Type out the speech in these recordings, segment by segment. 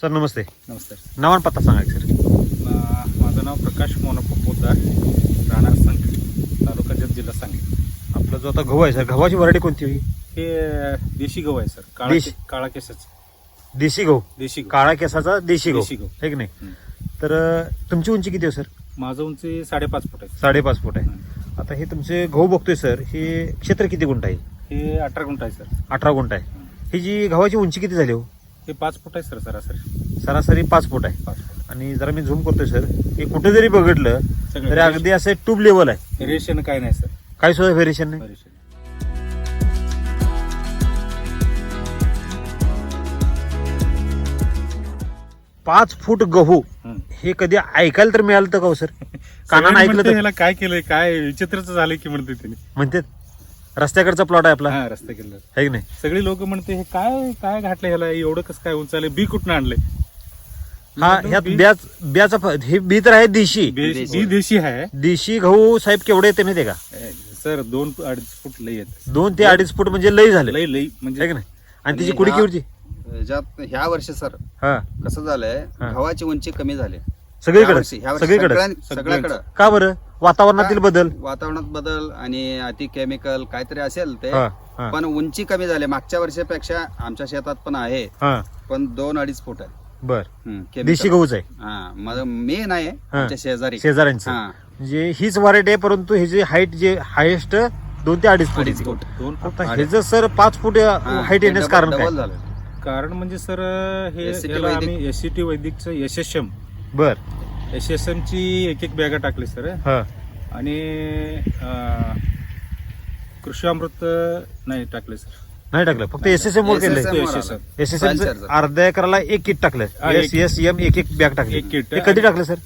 Sir नमस्ते. नमस्कार नाव आणि पत्ता सांगा की सर. माझं नाव प्रकाश मोनप्पा पोद्दार राहणार संघ तालुका जत जिल्हा सांगली. आपला जो आता गहू आहे सर गव्हाची व्हरायटी कोणती होई हे देशी गहू आहे सर. काळा देशी? काळा केसाचं. देशी गहू? देशी गहू. काळा केसाचा देशी गहू. देशी गहू. आहे की नाही. तर अं, तुमची उंची किती आहे सर? माझं उंची साडेपाच फूट आहे. साडेपाच फूट आहे. आता हे तुमचे गहू बघतोय सर हे क्षेत्र किती गुंठ आहे? हे अठरा गुंठ आहे सर. अठरा गुंठ आहे. ही जी गव्हाची उंची किती झाली हो? हे पाच फूट आहे सर सरासरी. सरासरी पाच फूट आहे. पाच फूट. आणि जरा मी झूम करतोय सर. हे कुठे जरी बघितलं सगळं तरी अगदी असं ट्यूब लेवल आहे. रेशन काय नाही सर. काही सुद्धा व्हेरिएशन नाही? रेशन पाच फूट गहू हं. हे कधी ऐकायला तर मिळालं तर का हो सर? कानानं सगळ्यांनी ऐकलं म्हणते तर. ह्याला काय केलंय काय विचित्रच झालंय की म्हणते त्यांनी म्हणते रस्त्याकडचा प्लॉट आहे आपला. हा रस्ते केलं आहे की नाही? सगळी लोक म्हणते हे काय काय घातलं ह्याला? एवढं कसं काय उंचालय बी कुठनं आणलंय? हा ह्यात ब्याच ब्याचा फ- हे बी तर आहे देशी. बी देशी. आहे. देशी गहू साहेब केवढे येते माहितीये का? सर दोन अडीच फूट लई आहेत. दोन ते अडीच फूट म्हणजे लई झाले. लई लई आहे म्हणजे की नाही? आणि तिची कुडी हा- किवरची ह्याच्यात ह्या वर्षी सर हा. कसं झालंय हा. गव्हाची उंची कमी झाली. सगळीकडे ह्या वर्षी- सगळीकडे सगळ्यां- सगळ्याकडं. का बरं? वातावरणातील बदल. वातावरणात बदल आणि अति केमिकल काहीतरी असेल ते. हा हा. पण उंची कमी झाली. मागच्या वर्षापेक्षा आमच्या शेतात पण आहे. हा. पण दोन अडीच फूट आहे. बर. हम्म, chemical. देशी गहूच आहे. हा माझं मी नाही. आमच्या शेजारी. शेजाऱ्यांचं. हा. म्हणजे हीच व्हरायटी आहे परंतु हे जे हाईट जे हायेस्ट दोन ते अडीच फूट. अडीच येते. फूट. दोन आता. हे जर सर पाच फूट हाईट येण्याचं डबल- कारण काय? झालं. कारण म्हणजे सर हे SCT याला वैदिक. आम्ही एस सी टी वैदिकचं एस एस एम बर. एस एस एम ची एक एक बॅगा टाकली सर हा आणि अं, कृषी अमृत नाही टाकले सर नाही टाकलं फक्त एस एस एम वर. आलं. S S M. अर्ध्या एकराला एक किट टाकलं एस एक- एस एम एक एक बॅग टाकली एक. हे कधी टाकलं सर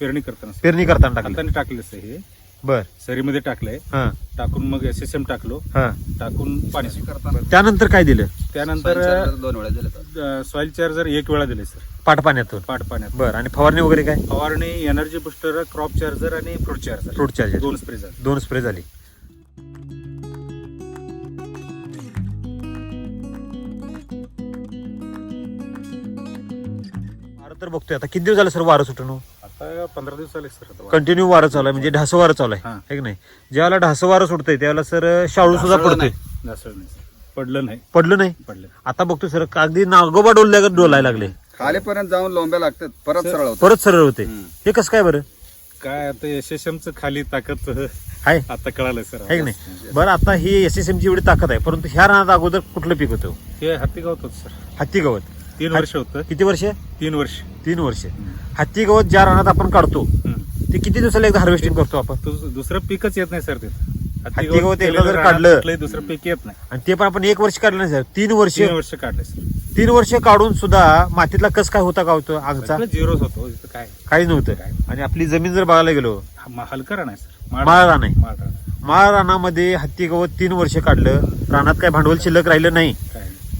पेरणी करताना. पेरणी करताना टाकलं टाकले सर हे बर. सरीमध्ये टाकलंय. हा. टाकून मग एस एस एम टाकलो. हा. टाकून पाणी त्यानंतर काय दिलं? त्यानंतर दोन वेळा दिले. सॉइल चार्जर एक वेळा दिले सर पाट पाण्यातून. पाट पाण्यात बर. आणि फवारणी वगैरे काय? फवारणी एनर्जी बुस्टर क्रॉप चार्जर आणि फ्रूट चार्जर फ्रूट चार्जर दोन स्प्रे झाले. दोन स्प्रे झाली. वारं तर बघतोय. आता किती दिवस झालं सर वारं सुटून आता पंधरा दिवस झाले सर आता कंटिन्यू वारं चालू आहे म्हणजे ढासं वारं चालू आहे हा. है की नाही? ज्यावेळेला ढासं वारं सुटतंय त्यावेळेला सर शाळू सुद्धा ढासळलं पडतोय. नाही. नासळ नाही सर. पडलं नाही. पडलं नाही? पडलं. आता बघतोय सर अगदी नागोबा डोलल्या डोलायला लागले. खालीपर्यंत जाऊन लोंब्या लागतात परत सर, सरळ होतं परत सरळ होते. हम्म. हे कसं काय बरं? काय आता एस एस एम च खाली ताकद आहे आता कळालंय सर है की नाही? बरं आता ही एस एस ची एवढी ताकद आहे परंतु ह्या रानात अगोदर कुठलं पीक होतं? हे हत्ती गवत होत सर. हत्ती गवत तीन वर्ष होतं. किती वर्ष? तीन वर्ष. तीन वर्ष. हत्ती गवत ज्या रानात आपण काढतो. ते किती दिवसाला एकदा हार्वेस्टिंग करतो आपण? दुस- दुसरं पिकच येत नाही सर ते हत्ती गवत एकदा जर काढलं- दुसरं पीक येत नाही. आणि ते पण आपण एक वर्ष काढलं नाही सर. तीन वर्ष तीन वर्ष काढले सर. तीन वर्ष काढून सुद्धा मातीतला कस काय होता का होतो आगचा झिरोच होतो इथं काय? काहीच नव्हतं. आणि आपली जमीन जर बघायला गेलो हा, हलका आहे सर. माळ आहे. माळ रानामध्ये हत्ती गवत तीन वर्ष काढलं. रानात काय भांडवल शिल्लक राहिलं नाही.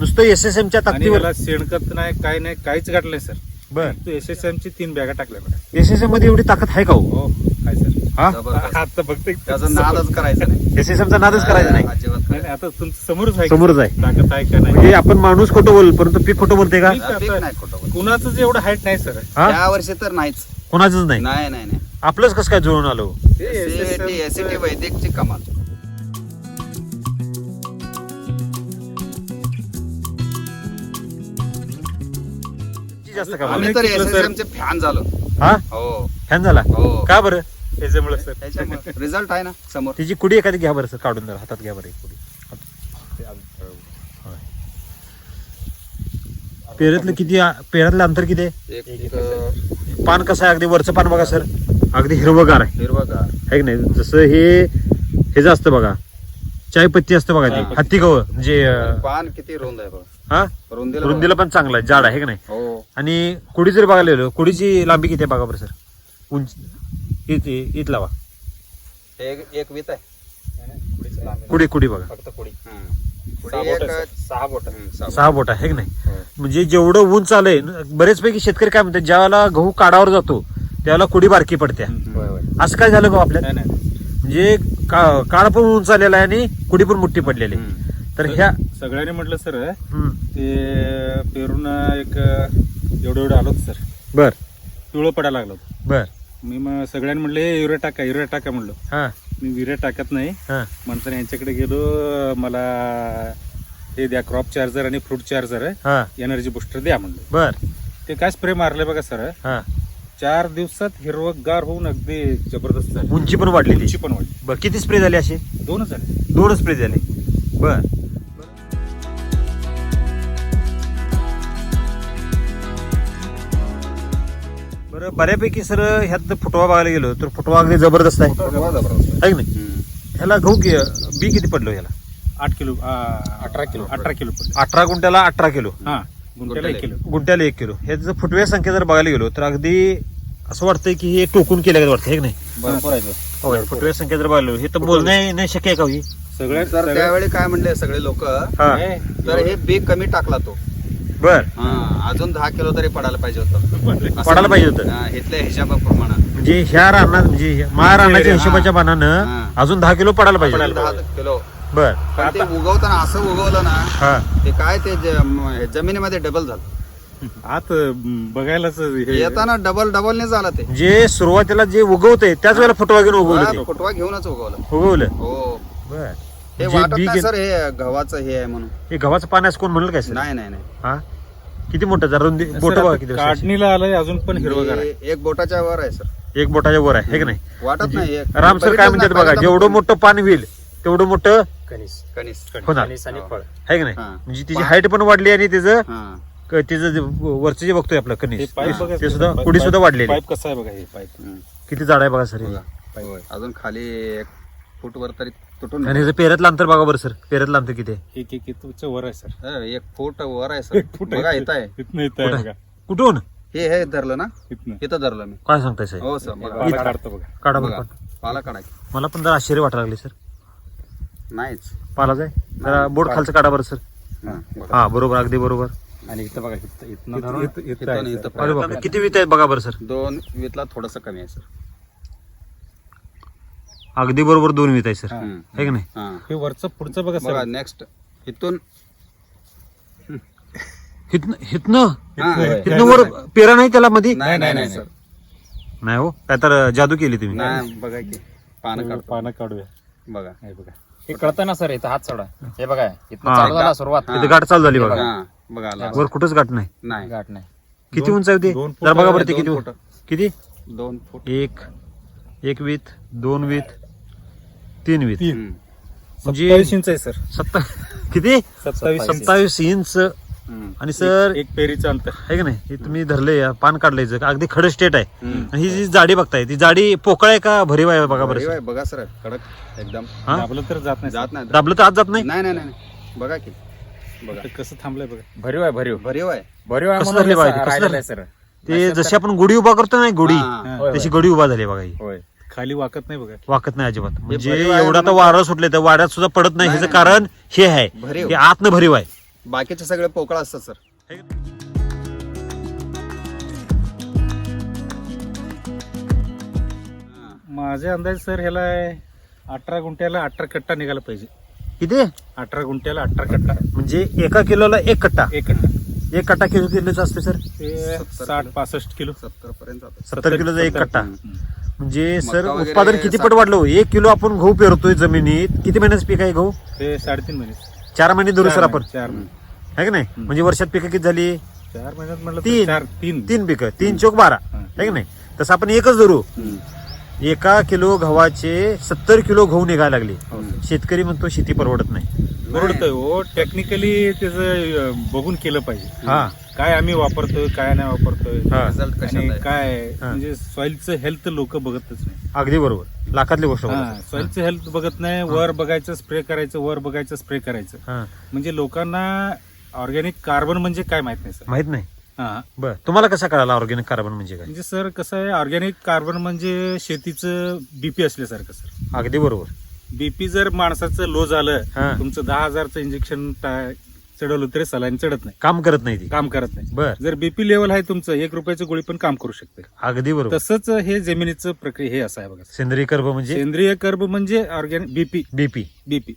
नुसतं एस एस एमच्या आणि ताकदीवर. याला शेणखत नाही काय नाही काहीच घातलंय सर. बर. तू एस एस एम ची तीन बॅगा टाकल्या बघा. एस एस एममध्ये एवढी ताकद आहे का हो? हो काय सर. हा? जबरदस्त. आता फक्त त्याचा नादच करायचा नाही. एस एस एमचा नादच करायचा नाही अजिबात नाही, नाही, आता तुमचं समोरच आहे. समोरच आहे. ताकद आहे का नाही? म्हणजे आपण माणूस खोटं बोल परंतु पीक खोटं बोलते का? हा, पीक नाही खोटं बोलत. कुणाचंच एवढं हाईट नाही सर. हा? या वर्षी तर नाहीच. कोणाच नाही? नाही नाही नाही. आपलंच कसं काय जुळून आलो एसीटी वैदिकची कमाल. जास्त का आम्ही तर एसएसएम चे फॅन झालो. हा? हो. फॅन झाला? हो. का बरं? त्याच्यामुळे सर त्याच्यामुळे रिझल्ट आहे ना समोर. तिची कुडी एखादी घ्या बरं सर काढून जरा हातात घ्या बरं एक कुडी. होय. पेऱ्यातलं किती पेऱ्यातलं अंतर किती आहे? एक अं, पान कसं आहे? अगदी वरचं पान बघा सर अगदी हिरवगार आहे. हिरवागार. है की नाही? जसं हे हे जे असतं बघा चायपत्ती असतं बघा ती. हत्ती गव म्हणजे अं, पान किती रुंद आहे बघ. हा? रुंदीला रुंदीला पण चांगला आहे जाड आहे है की नाही? हो. आणि कुडी जर बघायला गेलो कुडीची लांबी किती आहे बघा बरं सर? उंची इत इत लावा एक एक वीत आहे. कुडी कुडी बघा. फक्त. सहा बोट. सहा बोट. सहा बोट. आहे है की नाही? हो. म्हणजे जेवढं उंच आलंय बरेचपैकी शेतकरी काय म्हणतात ज्यावेळेला गहू काढावर जातो त्यावेळेला कुडी बारकी पडते असं काय झालं गहू नाही म्हणजे का- काळ पण उंच आलेला आहे आणि कुडी पण मुठ्ठी पडलेली आहे. तर ह्या सगळ्यांनी म्हटलं सर ते पेरून एक एवढं एवढं आलो सर. बर. पिवळं पडायला लागलं बर. मी मग सगळ्यांनी म्हणले "ए, युरिया टाका युरिया टाका म्हणलो. हा. मी युरिया टाकत नाही. हा. म्हणताना यांच्याकडे गेलो मला हे द्या क्रॉप चार्जर आणि फ्रूट चार्जर हा. एनर्जी बुस्टर द्या म्हणलं. बर. ते काय स्प्रे मारले बघा सर. हा. चार दिवसात हिरवगार होऊन अगदी जबरदस्त झाली. उंची पण वाढलेली. उंची पण वाढली. बर किती स्प्रे झाले असे? दोनच झाले. दोन स्प्रे झाले. बर. बरं बऱ्यापैकी सर ह्यात फुटवा बघायला गेलो तर फुटवा अगदी जबरदस्त आहे. फुटवा जबरदस्त आहे. की नाही. ह्याला गहू कि- बी किती पडलो ह्याला? आठ किलो अठरा किलो अठरा किलो पडले. अठरा गुंठ्याला अठरा किलो. हा गुंठ्याला एक किलो. गुंठ्याला एक किलो. ह्याचं फुटव्या संख्या जर बघायला गेलो तर अगदी असं वाटतंय की हे टोकून केलं वाटतं हे की नाही? भरपूर आहे हो, फुटव्या संख्या जर बघायला गेलो, हे तर बोलणे नाही शक्य आहे का हो हे? सगळ्यात तर त्यावेळी काय म्हणले सगळे लोक? हा. तर हे बी कमी टाकला तो. बर. हा अजून दहा किलो तरी पडायला पाहिजे होतं. पडायला पाहिजे होतं. हा, इथल्या हिशोबाप्रमाणे. म्हणजे ह्या रानात म्हणजे ह्या- मा रानाच्या हा. हिशोबाच्या हा. अजून दहा किलो पडायला पाहिजे दहा किलो. बर. पण ते उगवताना असं उगवलं ना हा. ते काय ते ज- म- हे जमिनीमध्ये डबल झालं. आत अं, बघायलाच हे- येताना डबल डबल नाही झालं ते. जे सुरुवातीला जे उगवतंय त्याच वेळेला फुटवा घेऊन उगवलं ते. फुटवा घेऊनच उगवलं. उगवलं. हो. बर. हे म्हणजे वाटत बी नाही गे- सर हे गव्हाचं हे आहे म्हणून. हे गव्हाचं पाण्यास कोण म्हणलं काय सर? नाही नाही नाही. हा? किती मोठं जरा रुंदी बोट बघा किती. काढणीला आलंय अजून पण हिरवगार आहे. हे एक बोटाच्या वर आहे सर. एक बोटाच्या वर आहे हे की नाही? वाटत नाही हे. राम सर काय म्हणतात बघा जेवढं मोठं पान होईल तेवढं मोठं कणीस. होणार आणि फळ. आहे की नाही? हा. म्हणजे तिची हाईट पण वाढली आणि त्याचं हा. क- त्याचं जे वरचं जे बघतोय आपलं हे कणीस पाईप बघा ते सुद्धा पुढे सुद्धा वाढलेली. पाईप कसं आहे बघा हे पाईप. हम्म. किती जाड आहे बघा सर हे. बघा होय. अजून खाली एक फूट वर तरी तुटून आणि ह्याचं पेऱ्यातलं अंतर बघा बरं सर. पेऱ्यातलं अंतर किती आहे? एक एक वर आहे सर. हा, एक फूट वर आहे सर. बघा येत आहे. इथनं येत आहे? बघा. कुठून? हे हे धरलं ना? इथनं. इथं धरलं मी. काय सांगताय साहेब? हो सर बघा. पाला काढतो बघा. काढा बघा. बघा. पाला काढा की. मला पण जरा आश्चर्य वाटायला लागले सर. नाहीच. पालाच आहे? जरा बोट खालचं काढा बरं सर. हा, बघा. हा बरोबर अगदी बरोबर. आणि इथं बघा इथं इथनं इथं- धरून इथं- इथं इथं आहे, आणि सर. इथं अरे बापरे किती वित आहेत बघा बरं सर? दोन वितला थोडस कमी आहे सर. अगदी बरोबर दोन वित आहे सर. हा. आहे की नाही? हा. वरचं पुढचं बघा बघा सर नेक्स्ट इथून. हितनं हितनं? हा, होय. हितनं वर पेरा नाही त्याला मध्ये नाही नाही नाही सर. नाही हो? काय तर जादू केली तुम्ही. नाही बघा की. पानं हे काढतो. पानं काढूया. बघा. हे बघा. हे कळतं ना सर इथं हात सोडा. हे बघा इथं हा. चालू झाला सुरुवात. हा. इथे गाठ चालू झाली बघा. हा बघा आला. वर कुठंच गाठ नाही. नाही. गाठ नाही. किती उंच आहे ते? दोन फूट जरा बघा बरं ते दोन किती फूट. किती? दोन फूट. एक. एक वीत दोन वीत. तीन हम्म. म्हणजे सत्तावीस इंच आहे सर. सत्ता किती? सत्तावीस इंच. सत्तावीस इंच. आणि सर एक पेरीचं अंतर. आहे का नाही? हे तुम्ही धरले पान काढलंय अगदी खडं स्टेट आहे. हम्म. आणि ही जी जाडी बघताय ती जाडी पोकळ आहे का भरीव आहे बघा बरं बघा सर. बघा सर कडक एकदम. हा? दाबलं तर जात नाही जात नाही. दाबलं तर आज जात नाही? नाही नाही नाही नाही. बघा की. बघा. ते कसं थांबलंय बघा. भरीव आहे भरीव. भरीव आहे. भरीव आहे कसं म्हणून धरले बाहेर? कसं राहिलेलं? आहे सर. ते जशी आपण गुढी उभा करतो ना गुढी. हा. होय, तशी होय. गुढी उभा झाली बघा ही. होय. खाली वाकत नाही बघा. वाकत नाही अजिबात. म्हणजे एवढं म्हणून- वारं सुटले तर वाड्यात सुद्धा पडत नाही. ह्याचं. कारण हे आहे. भरीव. की आतनं भरीव आहे. बाकीचे सगळे पोकळ असतात सर. माझ्या अंदाज सर ह्याला अठरा गुंठ्याला अठरा कट्टा निघाला पाहिजे. किती? अठरा गुंठ्याला अठरा कट्टा. म्हणजे एका किलोला एक कट्टा. एक कट्टा. एक कट्टा किलो किलोचा असते सर? ते सत्तर साठ किलो. पासष्ट किलो. सत्तर पर्यंत जातात सत्तर किलोचा एक. कट्टा. हम्म. म्हणजे सर मका वगैरे उत्पादन किती पट वाढलं? हो? एक किलो आपण गहू पेरतोय जमिनीत. किती महिन्याचं पीक आहे गहू? ते साडेतीन महिने. चार महिने धरू सर आपण. चार महिने. आहे की नाही? म्हणजे वर्षात पिकं किती झाली? चार महिन्यात म्हटलं तर तीन. चार तीन. तीन पिकं. तीन चोक बारा. हा. आहे की नाही? तसं आपण एकच धरू. एका किलो गव्हाचे सत्तर किलो गहू निघायला लागले. हम्म. शेतकरी म्हणतो शेती परवडत नाही. परवडतंय हो टेक्निकली त्याचं बघून केलं पाहिजे. हा. काय आम्ही वापरतोय काय नाही वापरतोय हा. रिझल्ट आणि काय हा. म्हणजे सॉइलचं हेल्थ लोक बघतच नाही. अगदी बरोबर. लाखातली गोष्ट हा बोलतोय. सॉइलचं हेल्थ बघत नाही वर बघायचं स्प्रे करायचं वर बघायचं स्प्रे करायचं. हा. म्हणजे लोकांना ऑर्गॅनिक कार्बन म्हणजे काय माहीत नाही सर माहीत नाही. हा. बर तुम्हाला कसा कळाला ऑर्गॅनिक कार्बन म्हणजे काय? म्हणजे सर कसं आहे ऑर्गॅनिक कार्बन म्हणजे शेतीचं बीपी असल्यासारखं सर अगदी बरोबर. बीपी जर माणसाचं लो झालं हा. तुमचं दहा हजारचं इंजेक्शन चढवलं तरी सलाईन चढत नाही. काम करत नाही ती. काम करत नाही. बर. जर बीपी लेवल आहे तुमचं एक रुपयाचं गोळी पण काम करू शकते. अगदी बरोबर. तसंच हे जमिनीचं प्रक्रिया हे असं आहे बघा. सेंद्रिय कर्ब म्हणजे? सेंद्रिय कर्ब म्हणजे organic BP. BP. BP.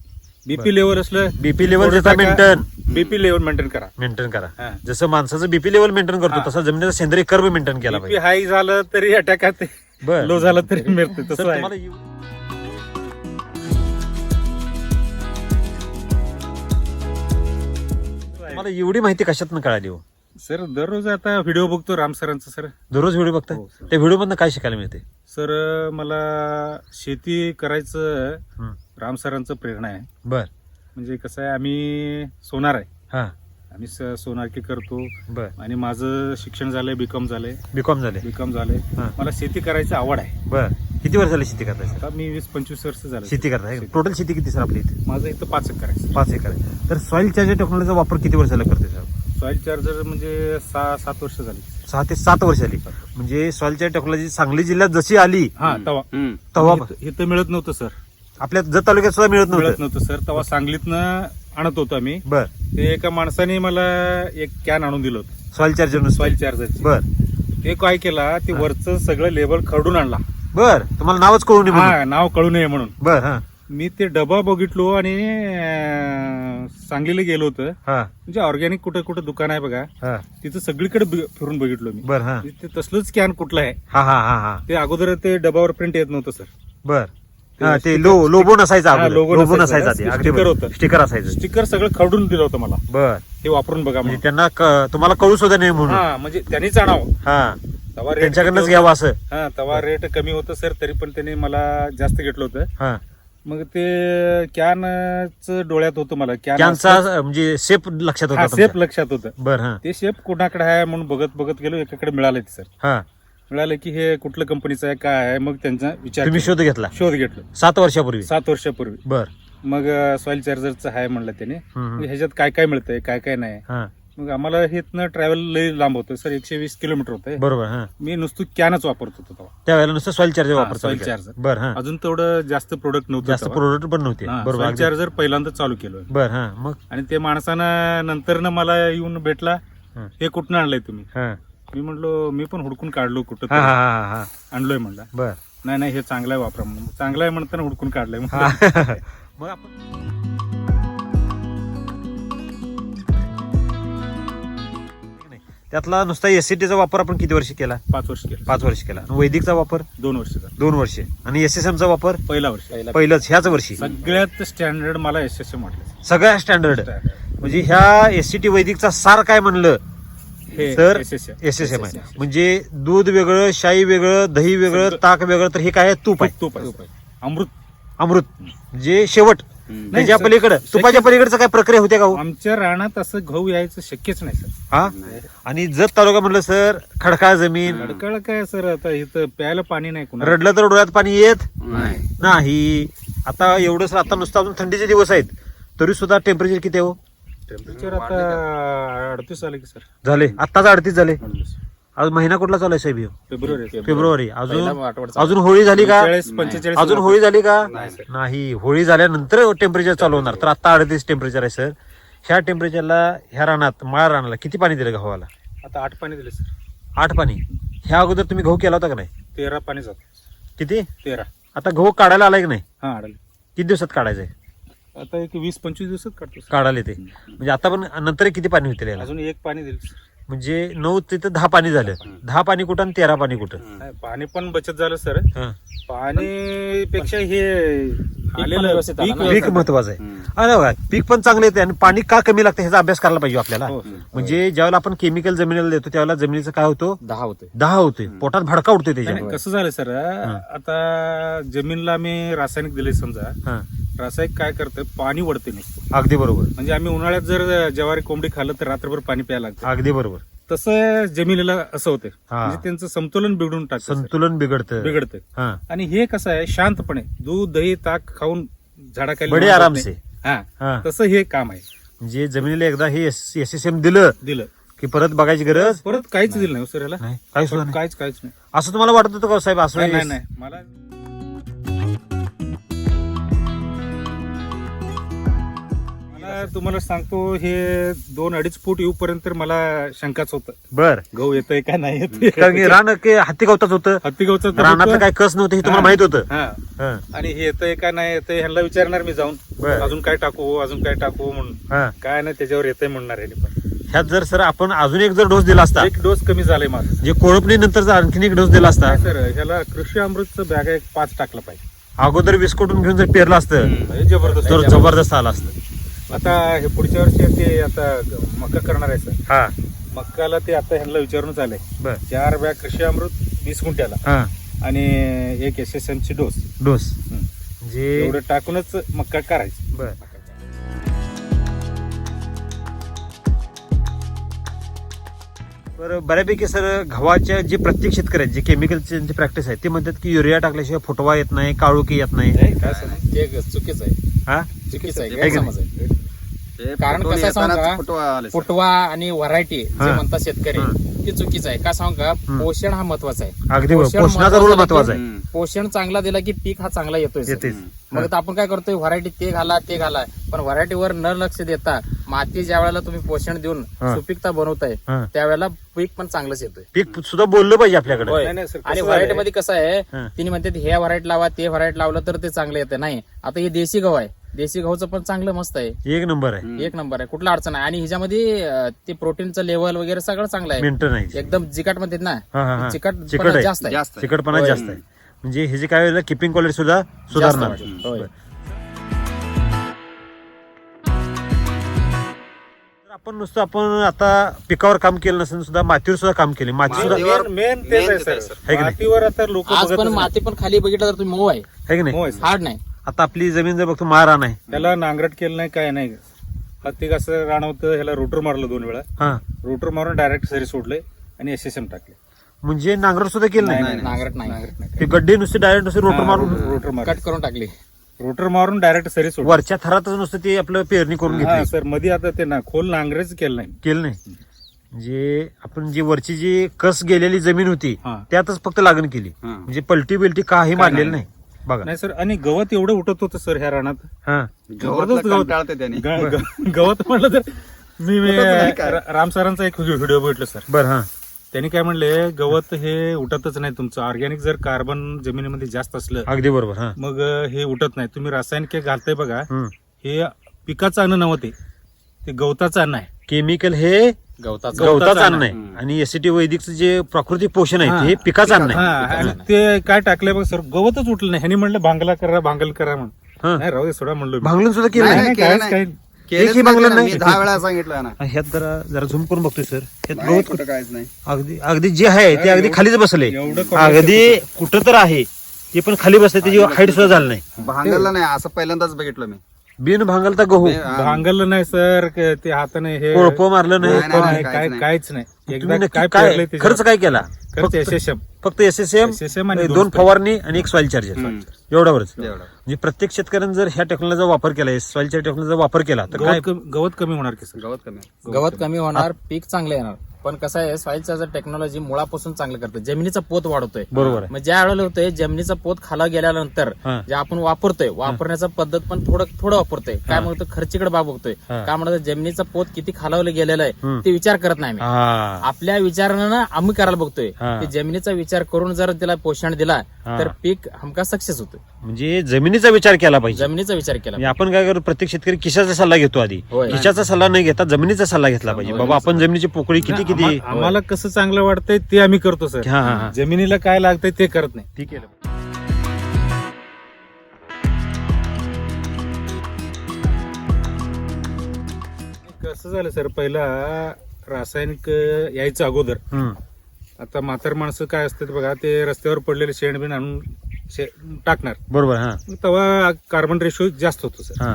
BP level असलं बीपी लेवल त्याचा मेंटेन बीपी लेवल मेंटेन करा. मेंटेन करा. हा. जसं माणसाचं बीपी लेवल मेंटेन करतो. तसा जमिनीचा सेंद्रिय कर्व मेंटेन केला बीपी पाहिजे. हाय झालं तरी अटॅकात बर. लो झालं तरी मिळते सर, तसं आहे. तुम्हाला तुम्हाला एवढी माहिती कशातनं कळाली हो? सर दररोज आता व्हिडिओ बघतो राम सरांचा सर. दररोज व्हिडिओ बघता हो, सर. त्या व्हिडिओ मधनं काय शिकायला मिळते सर मला शेती करायचं हं. राम सरांचं प्रेरणा आहे. बर. म्हणजे कसं आहे आम्ही सोनार आहे. हा. आम्ही स- सोनारकी करतो. बर. आणि माझं शिक्षण झालंय बीकॉम झालंय. बीकॉम झाले बीकॉम झालंय. हा. मला शेती करायची आवड आहे. बर. किती वर्ष झाली शेती करताय सर? आता मी वीस पंचवीस वर्ष झालं. शेती करताय? टोटल शेती किती सर आपली इथे? माझं इथं पाच एकर आहे. पाच एकर आहे. तर सॉइल चार्जर टेक्नॉलॉजीचा वापर किती वर्ष झाला करते सर? सॉइल चार्जर म्हणजे सहा सात वर्ष झाली. सहा ते सात वर्ष झाली म्हणजे सॉइल चार्जर टेक्नॉलॉजी सांगली जिल्ह्यात जशी आली हा तवा हम्म. तेव्हा इथं- इथं मिळत नव्हतं सर. आपल्या जत तालुक्यात सुद्धा मिळत मिळत नव्हतं नव्हतं सर. तेव्हा सांगलीतनं आणत होतो आम्ही. बर. ते एका माणसाने मला एक कॅन आणून दिलं होतं. सॉइल चार्जर सॉइल चार्जरची बर. ते काय केला ते वरचं सगळं लेबल खरडून आणला. बर तुम्हाला नावच कळून नये म्हणून. हा नाव कळू नये म्हणून. बर हा. मी ते डबा बघितलो आणि अं, सांगलीला गेलो होतं. हा. म्हणजे ऑर्गॅनिक कुठं कुठं दुकान आहे बघा. हा. तिथं सगळीकडे बि- फिरून बघितलो मी. बर हा. ते तसलंच कॅन कुठलं आहे. हा हा हा हा. ते अगोदर ते डबावर प्रिंट येत नव्हतं सर. बर. ते हा लो लोबो नसायचा हा, अगोदर. लोबो नसायचा. नसायचा ते अगदी sticker होतं. स्टिकर असायचं. स्टिकर सगळं खरडून दिलं होतं मला. बर. हे वापरून बघा म्हणजे म्हणून. त्यांना क- तुम्हाला कळू सुद्धा नाही म्हणून. हा म्हणजे त्यांनीच आणावं. हा. तवा रेट त्यांच्याकडनंच घ्यावं असं. होतं? हा तवा रेट कमी होतं सर तरी पण त्यांनी मला जास्त घेतलं होतं. हा. मग ते कॅनच डोळ्यात होतं मला. कॅन त्यांचा म्हणजे सेप लक्षात होता तुमच्या. लक्षात होतं. बर हा. ते शेप कुणाकडे आहे म्हणून बघत बघत गेलो एकाकडे मिळालं ते सर हा. मिळालं की हे कुठलं कंपनीचं आहे काय आहे मग त्यांचा विचार तुम्ही केला. शोध घेतला? शोध घेतलं. सात वर्षापूर्वी? सात वर्षापूर्वी. बर. मग सॉइल चार्जरचं आहे म्हणलं त्याने. हम्म, मग हम्म. ह्याच्यात काय काय मिळतंय काय काय नाही. हा. मग आम्हाला हेतनं ट्रॅव्हल लई लांब होतं सर एकशे वीस किलोमीटर होतंय बरोबर हा मी नुसतं कॅनच वापरत होतो तेव्हा त्यावेळेला नुसतं सॉइल चार्जर हा, वापर soil चालू केला. charger. बर हा अजून तेवढं जास्त प्रोडक्ट नव्हतं जास्त प्रोडक्ट पण नव्हते बरोबर सॉइल अगदी. चार्जर पहिल्यांदा चालू केलं बर हा मग आणि ते माणसानं नंतर मला येऊन भेटला हा. हे कुठनं आणलंय तुम्ही हा मी म्हणलो मी पण हुडकून काढलो कुठं हा तरी. हा हा हा आणलोय म्हणला बर नाही नाही हे चांगलं आहे वापरा म्हणून चांगलं आहे म्हणताना हुडकून काढलंय. म्हणलं. मग आपण त्यातला नुसता एससीटीचा वापर आपण किती वर्ष केला? पाच वर्ष केलं. पाच वर्ष केला. आणि वैदिकचा वापर? दोन वर्ष दोन वर्ष. आणि एस एस एमचा वापर? पहिला वर्ष. पहिलंच ह्याच वर्षी. सगळ्यात स्टँडर्ड मला एस एस एम वाटलं. सगळ्या स्टँडर्ड म्हणजे ह्या एससीटी वैदिकचा सार काय म्हणलं? हे तर. एस एस एम आहे. म्हणजे दूध वेगळं शाई वेगळं दही वेगळं. ताक वेगळं तर हे काय आहे? तूप आहे. तूप आहे. अमृत. अमृत. जे शेवट. हम्म. त्याच्या पलीकडे तुपाच्या पलीकडचं काय प्रक्रिया होत्या का हो? आमच्या रानात असं गहू यायचं शक्यच नाही सर. हा? आणि जत तालुका म्हणलं सर खडकाळ जमीन. अडकाळ काय सर आता इथं प्यायला पाणी नाही कुणा रडलं तर डोळ्यात पाणी येत? नाही. नाही. आता एवढं सर आता नुसतं अजून थंडीचे दिवस आहेत. तरी सुद्धा टेम्परेचर किती आहे हो? टेम्परेचर आता अडतीस आलं की सर. झाले. आत्ताच अडतीस झाले. आज महिना कुठला चालू आहे साहेब? फेब्रुवारी. फेब्रुवारी. अजून. अजून होळी झाली का? अजून होळी झाली का? नाही, होळी झाल्यानंतर टेम्परेचर चालू होणार. तर आता अडतीस टेम्परेचर आहे सर. ह्या टेम्परेचरला ह्या रानात माळ रानाला किती पाणी दिलं गव्हाला? आता आठ पाणी दिले सर. आठ पाणी. ह्या अगोदर तुम्ही गहू केला होता का नाही? तेरा पाणी जात. किती? तेरा. आता गहू काढायला आलाय की नाही? हा किती दिवसात काढायचंय? आता एक वीस पंचवीस दिवसात काढतो. काढायला ते म्हणजे आता पण नंतर किती पाणी याला? अजून एक पाणी दिलं. म्हणजे नऊ तिथं दहा पाणी झालं. दहा पाणी. कुठं आणि तेरा पाणी कुठं? नाही, पाणी पण बचत झालं सर. हं. पाणी पेक्षा हे आलेलं व्यवस्थित आलं पीक ना. पीक महत्वाचं आहे. हम्म. अरे पीक पण चांगलं येते आणि पाणी का कमी लागतं ह्याचा अभ्यास करायला पाहिजे आपल्याला. हो. म्हणजे ज्यावेळेला आपण केमिकल जमिनीला देतो त्यावेळेला जमिनीचं काय होतो? दहा होते दहा होतोय. पोटात भडका उडतोय नाही, त्याच्या नाही, कसं झालं सर? आता जमीनला आम्ही रासायनिक दिले समजा. हा. रासायनिक काय करतं? पाणी वडते नुसतं. अगदी बरोबर. म्हणजे आम्ही उन्हाळ्यात जर ज्वारी कोंबडी खाल्लं तर रात्रभर पाणी प्यायला लागतं. अगदी बरोबर. तसं जमिनीला असं होतं. हा. म्हणजे त्यांचं समतोलन बिघडून टाकतं सर. संतुलन बिघडतं. बिघडतं. हा. आणि हे कसं आहे शांतपणे दूध दही ताक खाऊन झाडाखाली बडे आराम नाही. से. हा. हा. तसं हे काम आहे. म्हणजे जमिनीला एकदा हे एस एस एम दिलं दिलं. की परत बघायची गरज? परत काहीच दिलं नाही. हो सर याला नाही काही सुद्धा नाही. काहीच काहीच नाही. असं तुम्हाला वाटत होतं का साहेब असं नाही नाही, नाही. मला मला तुम्हाला सांगतो हे दोन अडीच फूट येऊपर्यंत तर मला शंकाच होत. बर. गहू येतंय का नाही येत कारण की रान के हत्ती गवतात होतं. हत्तीगावचं तर रानातलं होतं. काय कस नव्हतं हे तुम्हाला. माहीत होतं. हा. हा, आणि हे येतंय का नाही येतंय ह्यांना विचारणार मी जाऊन. बर. अजून काय टाकू अजून काय टाकू म्हणून. हा. काय नाही त्याच्यावर येतंय म्हणणार आहे पण. ह्यात जर सर आपण अजून एक जर डोस दिला असता एक डोस कमी झालाय माझं. जे कोळपणी नंतर जर आणखीन एक डोस दिला असता सर ह्याला कृषी अमृतचं बॅग एक पाच टाकलं पाहिजे. अगोदर विस्कोटून घेऊन जर पेरलं असतं हे जबरदस्त तर जबरदस्त आलं असतं. आता हे पुढच्या वर्षी ते आता ग- मका करणार आहे सर. हा. मक्काला ते आता ह्यांना विचारूनच आलंय. बर. चार बॅग कृषी अमृत वीस गुंठ्याला. हा. आणि एक एस एस एम ची डोस. डोस. हम्म. म्हणजे एवढं टाकूनच मक्का करायची. बर. बरं बऱ्यापैकी सर गव्हाच्या जे प्रत्येक शेतकरी आहेत जे केमिकलची प्रॅक्टिस आहे ते म्हणतात की युरिया टाकल्याशिवाय फुटवा येत नाही काळोखी येत नाही. हे काय समज? ते चुकीचं आहे. हा? चुकीचं आहे गैरसमज कारण कसं आहे सांगू येतानाच का? फुटवा आले सर. फुटवा आणि व्हरायटी जे. म्हणतात शेतकरी. ते चुकीचं आहे. का सांगू का पोषण हा महत्त्वाचा आहे. अगदी महत्त्वाचा आहे. पोषण चांगला दिला की पीक हा चांगला येतोय मग आता आपण काय करतोय व्हरायटी ते घाला ते घाला. पण व्हरायटीवर न लक्ष देता माती ज्या वेळेला तुम्ही पोषण देऊन हा. सुपीकता बनवताय हा. त्यावेळेला पीक पण चांगलंच येतोय पीक सुद्धा बोललं पाहिजे आपल्याकडे होय. नाही, नाही, सर, कसं आणि झालंय? व्हरायटी मध्ये कसं आहे हा. तिने म्हणते हे व्हरायटी लावा ते व्हरायटी लावलं तर ते चांगलं येतं नाही आता हे देशी गहू आहे देशी गहूचं पण चांगलं मस्त आहे एक नंबर आहे एक नंबर आहे कुठला अडचण आहे आणि ह्याच्यामध्ये अं, ते प्रोटीनचं लेवल वगैरे सगळं चांगलं आहे मिनटं नाही एकदम जिकाट म्हणतात ना हा, हा, हा. चिकट चिकट आहे. जास्त आहे जास्त आहे. चिकटपणा. जास्त आहे म्हणजे हे जे काय होईल किपिंग क्वालिटी सुद्धा जास्त सुधारणार. होय. आपण नुसतं आपण आता पिकावर काम केलं नसेल सुद्धा मातीवर सुद्धा काम केले. माती सुद्धा मातीवर- मेन तेच main आहे तेच आहे, सर. है की नाही? मातीवर आता लोक आज पण माती पण खाली बघितलं तर तुम्ही मऊ आहे. आहे की नाही? हार्ड नाही. आता आपली जमीन जर बघतो मारा नाही. त्याला नांगरट केलं नाही काय नाही. हत्ती कसं रान होतं ह्याला रोटर मारलं दोन वेळा. हा. रोटर मारून डायरेक्ट सरी सोडले आणि एस एस एम टाकले. म्हणजे नांगर सुद्धा केलं नाही, नाही? नाही. नांगरट नाही. नांगरट नाही. ते गड्डे नुसते डायरेक्ट नुसते रोटर मारून रोटर मार कट करून टाकली. रोटर मारून डायरेक्ट सरी सोडले वरच्या थरातच नुसतं ते आपलं पेरणी करून हा घेतली. सरमध्ये आता ते ना खोल नांगरेच केलं नाही. केलं नाही. जे आपण जी वरची जी कस गेलेली जमीन होती हा. त्यातच फक्त लागण केली. हा. म्हणजे पलटी बिलटी काही मारलेलं नाही. बघा. नाही सर आणि गवत एवढं उठत होतं सर ह्या रानात. हा. जबरदस्त गवत. कंटाळते त्याने. ग- ग- गवत म्हणलं तर मी मी उठतच नाही काय. रा- राम सरांचा एक व्हिडिओ बघितलं सर बर हा. त्यांनी काय म्हणले गवत हे उठतच नाही तुमचं. ऑर्गॅनिक जर कार्बन जमिनीमध्ये जास्त असलं अगदी बरोबर हा. मग हे उठत नाही. तुम्ही रासायनिक हे घालताय बघा हम्म. हे पिकाचं अन्न नव्हते ते. गवताचं अन्न आहे. केमिकल हे गवताचं गवताचं अन्न आहे. आणि एसीटी वैदिकचं जे प्राकृतिक पोषण आहे हे. पिकाचं अन्न हा आहे आणि ते काय टाकलंय बघ सर गवतच उठलं नाही. ह्यानी म्हणलं भांगला करा भांगल करा म्हणून. हा. नाही राहू दे सोडा म्हणलो मी. भांगलून सुद्धा केलं नाही, नाही. नाही, काहीच केलं काही एकही नाही. दहा वेळा सांगितलं ना. ह्यात जरा जरा झूम करून बघतोय सर. ह्यात नाही, गवत कुठं काहीच नाही. अगदी अगदी जे आहे ते अगदी खालीच बसले. एवढं अगदी कुठं? तर आहे ते पण खाली बसले त्याची हाईट सुद्धा झालं नाही. भांगरला नाही असं पहिल्यांदाच बघितलं मी. बिन भांगलता गहू. हे, हा, भांगल नाही सर क- ते हाताने हे कोळप मारलं नाही. काय नाही. काहीच नाही. तुम्ही एकदा नक्की काय काय पेरलंय त्याच्यावर? खर्च काय केला? खर्च एसएसएम फक्त एस एस एम SSM आणि दोन दोन फवारणी आणि एक सॉइल चार्जर. एवढ्यावरच एवढं. म्हणजे प्रत्येक शेतकऱ्यानं जर ह्या टेक्नॉलॉजीचा वापर केला सॉइलच्या टेक्नॉलॉजीचा वापर केला तर काय गवत कमी- गवत कमी होणार की सर गवत कमी. गवत कमी होणार पीक चांगलं येणार पण कसं आहे सॉइल चार्जर टेक्नॉलॉजी मुळापासून चांगलं करते जमिनीचा पोत वाढवतोय बरोबर आहे मग ज्या वेळेला होतोय जमिनीचा पोत खाला गेल्यानंतर हा. जे आपण वापरतोय वापरण्याचा पद्धत पण थोडं थोडं वापरतोय काय म्हणतो खर्चीकडे बाब बघतोय हा. काय म्हणतो जमिनीचा पोत किती खालावलं गेलेलं हम्म. आहे ते विचार करत नाही आम्ही हा आपल्या विचारानं आम्ही करायला बघतोय हा. ते जमिनीचा विचार करून जर त्याला पोषण दिला. तर पीक हमका सक्सेस होतोय. म्हणजे जमिनीचा विचार केला पाहिजे. जमिनीचा विचार केला म्हणजे आपण काय करू प्रत्येक शेतकरी किशाचा सल्ला घेतो आधी. होय. किशाचा सल्ला नाही घेता जमिनीचा सल्ला घेतला पाहिजे. बाबा आपण जमिनीची पोकळी किती किती? आम्हा- आम्हाला कसं चांगलं वाटतंय ते आम्ही करतो सर. हा हा हा. जमिनीला काय लागतंय ते करत नाही. ठीक आहे. कसं झालं सर? पहिला रासायनिक अं, यायचं अगोदर. हम्म. आता म्हातार माणसं काय असतात बघा ते रस्त्यावर पडलेले शेण बिन आणून शे- टाकणार. बरोबर हा. तेव्हा कार्बन रेशो जास्त होतो सर. हा.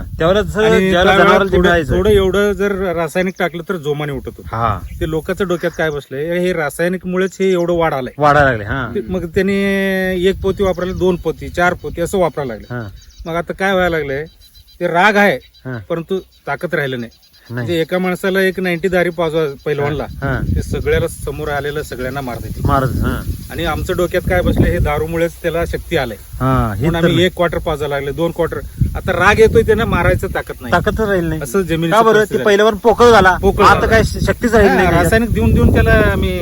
आणि ज्याला जनावराला थोडं मिळायचं. थोडं एवढं जर रासायनिक टाकलं तर जोमाने उठत होतं. हा. ते लोकांच्या डोक्यात काय बसलंय हे रासायनिक मुळेच हे एवढं वाढ आलंय वाढायला लागले हा. ते- मग त्यांनी एक पोती वापरायला दोन पोती चार पोती असं वापरायला लागले. हा. मग आता काय व्हायला लागलंय ते राग आहे हा. परंतु ताकद राहिलं नाही. म्हणजे एका माणसाला एक नाईन्टी दारी पाजवा पहिलवानला हा ते सगळ्याला समोर आलेलं सगळ्यांना मारते हा. आणि आमचं डोक्यात काय बसलं हे दारूमुळेच त्याला शक्ती आलाय. हा हे म्हणून तर आम्ही एक क्वार्टर पाजा लागले दोन क्वार्टर आता राग येतोय त्यांना मारायचं ताकद नाही. ताकद तर राहील नाही. असं जमिनीची का बरं? परिस्थिती ते आहे. पहिल्यावर पोकळ झाला. पोकळ आता झाला. काय शक्तीच राहील हा, नाही. रासायनिक देऊन देऊन त्याला आम्ही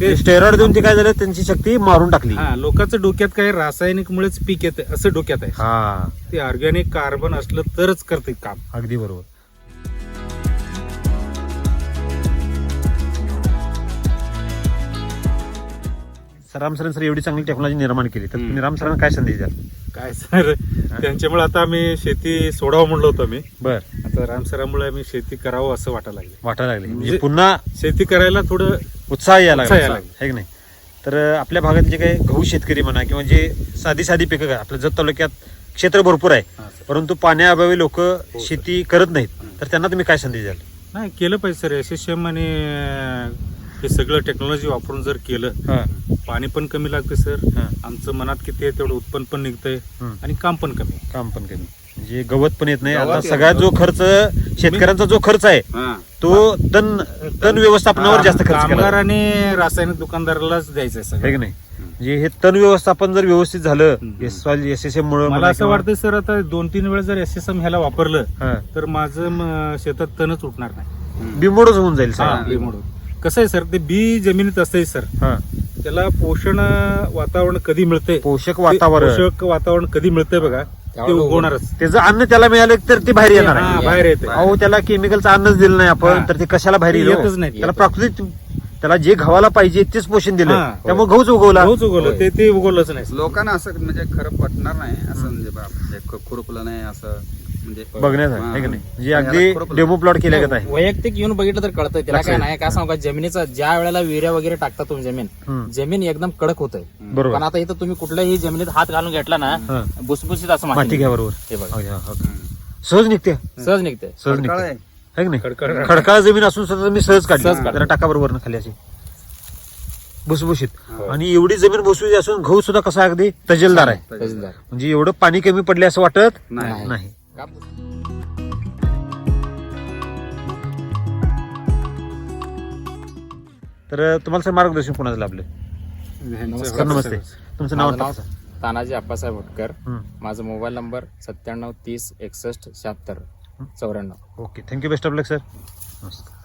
ते स्टेरॉइड देऊन ते काय झालं? त्यांची शक्ती मारून टाकली. हा लोकांचं डोक्यात काय रासायनिक मुळेच पीक येते असं डोक्यात आहे. हा. ते ऑर्गॅनिक कार्बन असलं तरच करते काम. अगदी बरोबर. सर राम सरांनी सर एवढी चांगली टेक्नॉलॉजी निर्माण केली. तर तुम्ही राम सरांना काय संदेश द्याल? काय सर? त्यांच्यामुळे आता आम्ही शेती सोडावं म्हणलो होतो मी. बर. आता रामसरामुळे आम्ही शेती करावं असं वाटायला लागले वाटायला लागले म्हणजे म्हणजे- पुन्हा शेती करायला थोडं उत्साह यायला लागला. यायला है की नाही? तर आपल्या भागात जे काही गहू शेतकरी म्हणा किंवा जे साधी साधी पिकं काय आपल्या जत तालुक्यात क्षेत्र भरपूर आहे. हा. परंतु पाण्याअभावी लोक सर. शेती करत नाहीत. तर त्यांना तुम्ही काय संदेश द्याल? नाही केलं पाहिजे सर. एस एस एम आणि हे सगळं टेक्नॉलॉजी वापरून जर केलं हा, पाणी पण कमी लागते सर. आमचं मनात किती आहे तेवढं उत्पन्न पण निघतंय. आणि काम पण कमी. काम पण कमी म्हणजे गवत पण येत नाही आता सगळ्यात जो खर्च शेतकऱ्यांचा जो खर्च आहे हा तो तण तण व्यवस्थापनावर जास्त खर्च कामगार. आणि रासायनिक दुकानदारालाच द्यायचं आहे है सगळं की नाही म्हणजे हे तण व्यवस्थापन जर व्यवस्थित झालं. एस एस एस एम मुळे मला असं वाटतं सर आता दोन तीन वेळा जर एस एस एम ह्याला वापरलं. तर माझं शेतात तणच उठणार नाही बिमोडच होऊन जाईल सर बी म्हणून कसं आहे सर? ते बी जमिनीत असतंय सर. हा. त्याला पोषण वातावरण कधी मिळतंय? पोषक वातावरण. पोषक वातावरण कधी मिळतंय बघा ते उगवणारच. त्याचं अन्न त्याला मिळालं तर ते बाहेर येणार हा, आहे बाहेर येते अहो त्याला केमिकलचं अन्नच दिलं नाही आपण हा. तर ते कशाला बाहेर ते येईल हो? येतच नाही. त्याला प्राकृतिक त्याला जे गव्हाला पाहिजे तेच पोषण दिलं. त्यामुळे गहूच उगवला. गहूच उगवलं ते ते उगवलंच नाही. सर. लोकांना असं म्हणजे खरं पटणार नाही असं म्हणजे बाप हे ख- खुरपलं नाही असं म्हणजे बघण्यात आहे की नाही? म्हणजे अगदी. डेमो प्लॉट केल्या गत आहे वैयक्तिक येऊन बघितलं तर कळतंय. त्याला काय. नाही काय सांगू जमिनीचा ज्या वेळेला विर्या वगैरे टाकता तुम्ही जमीन. जमीन एकदम कडक होतंय. बरोबर. पण आता इथं तुम्ही कुठल्याही जमिनीत हात घालून घेतला ना हा. भुसभुशीत असं माती घ्या बरोबर हे बघा. हो, हो, हो. सहज निघते? सहज निघते. सहज खडकाळ निघते आहे. है की नाही? खडकाळ जमीन असून सुद्धा मी सहज काढली. जरा टाका बरोबर खाली अशी. भुसभुशीत. हो. आणि एवढी जमीन भुसभुशीत असून गहू सुद्धा कसा अगदी तजेलदार आहे. म्हणजे एवढं पाणी कमी पडले असं वाटत नाही. नाही. कापूस. तर तुम्हाला सर मार्गदर्शन कोणाचं लाभलं सर नमस्ते. तुमचं नाव नाव. तानाजी आप्पासाहेब भटकर हं. माझा मोबाईल नंबर सत्त्याण्णव तीस एकसष्ट शहात्तर चौऱ्याण्णव. Okay. Thank you best of luck sir. नमस्कार